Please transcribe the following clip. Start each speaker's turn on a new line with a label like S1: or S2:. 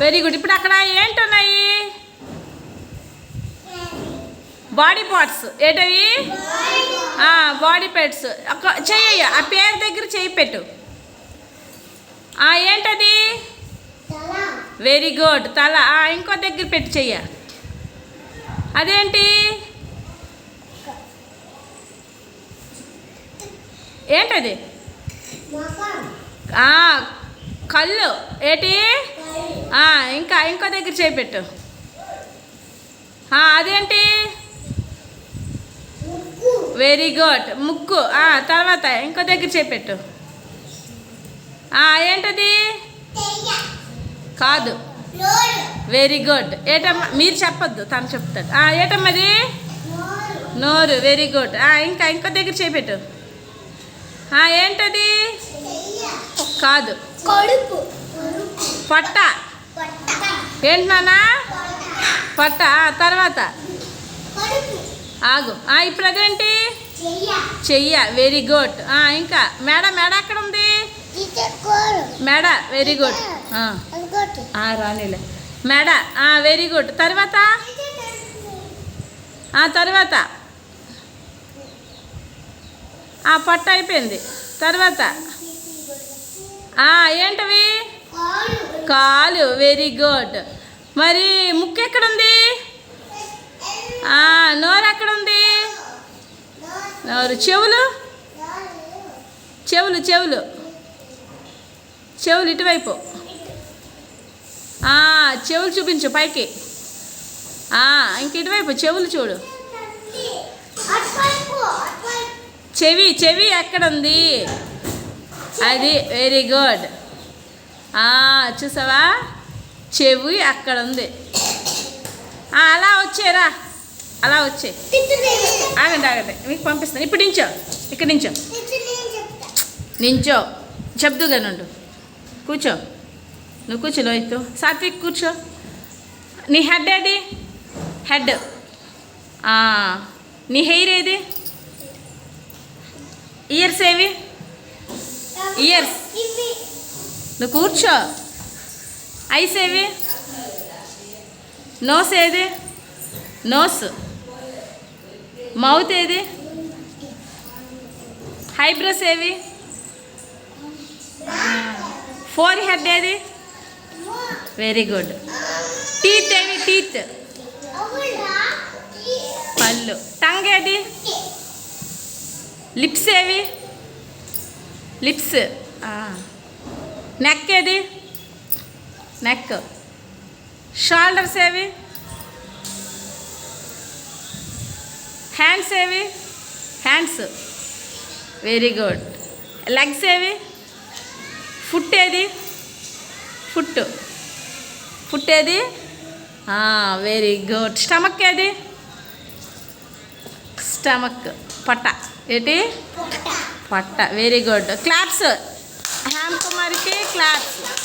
S1: Very good. ఇప్పుడు అక్కడ ఏంటున్నాయి? Body parts. ఏంటవి? బాడీ పెట్స్ ఒక చెయ్యి ఆ పేరు దగ్గర చెయ్యి పెట్టు. ఏంటది? Very good. తల. ఇంకో దగ్గర పెట్టి చెయ్య. అదేంటి? ఏంటది? కళ్ళు. ఏంటి? ఇంకా ఇంకో దగ్గర చేయి పెట్టు ఆ, అదేంటి? వెరీ గుడ్ ముక్కు. తర్వాత ఇంకో దగ్గర చేయి పెట్టు ఆ, ఏంటది? కాదు. వెరీ గుడ్ ఏటమ్మా? మీరు చెప్పొద్దు తను చెప్తాడు. ఏటమ్మది? నోరు. వెరీ గుడ్ ఆ, ఇంకా ఇంకో దగ్గర చేయి పెట్టు ఆ, ఏంటది? కాదు. పట్ట. ఏంటి నాన్న? పట్ట? తర్వాత? ఆగు. ఇప్పుడు అదేంటి
S2: చెయ్య.
S1: వెరీ గుడ్ ఇంకా. మేడ మేడ అక్కడ ఉంది మేడ వెరీ గుడ్ రానిలే. మేడ. వెరీ గుడ్ తర్వాత? తర్వాత? పొట్ట పట్ట అయిపోయింది. తర్వాత? ఏంటవి? కాలు వెరీ గుడ్ మరి ముక్కు ఎక్కడుంది? నోరు ఎక్కడుంది? నోరు చెవులు? చెవులు చెవులు. చెవులు ఇటువైపు. చెవులు చూపించు పైకి. ఇంక ఇటువైపు చెవులు చూడు. చెవి చెవి ఎక్కడుంది? అది వెరీ గుడ్ చూసావా? చెవి అక్కడ ఉంది. అలా వచ్చేరా అలా వచ్చే. ఆగండి ఆగండి. మీకు పంపిస్తాను. ఇప్పుడు నించో. ఇక్కడ నించో. నించో. చెప్దుగా నుండు కూర్చో. నువ్వు కూర్చో లోహిత్. సాత్విక్ కూర్చో. నీ హెడ్ ఏది? హెడ్. ఆ, నీ హెయిర్ ఏది? ఇయర్స్ ఏవి? ఇయర్స్. నువ్వు కూర్చో. ఐస్ ఏవి? నోస్ ఏది? నోస్. మౌత్ ఏది? హైబ్రోస్ ఏవి? ఫోర్ హెడ్ ఏది? Very good. టీత్ ఏవి? టీత్. పళ్ళు. టంగ్ ఏది? లిప్స్ ఏవి? లిప్స్. నెక్ ఏది? నెక్ షోల్డర్స్ ఏవి? హ్యాండ్స్ ఏవి? హ్యాండ్స్ వెరీ గుడ్ లెగ్స్ ఏవి? ఫుట్ ఏది? ఫుట్ ఫుట్ ఏది? వెరీ గుడ్ స్టమక్ ఏది? స్టమక్ పట్ట. ఏంటి? పట్ట. వెరీ గుడ్ క్లాప్స్ हम तुम्हारे क्लास?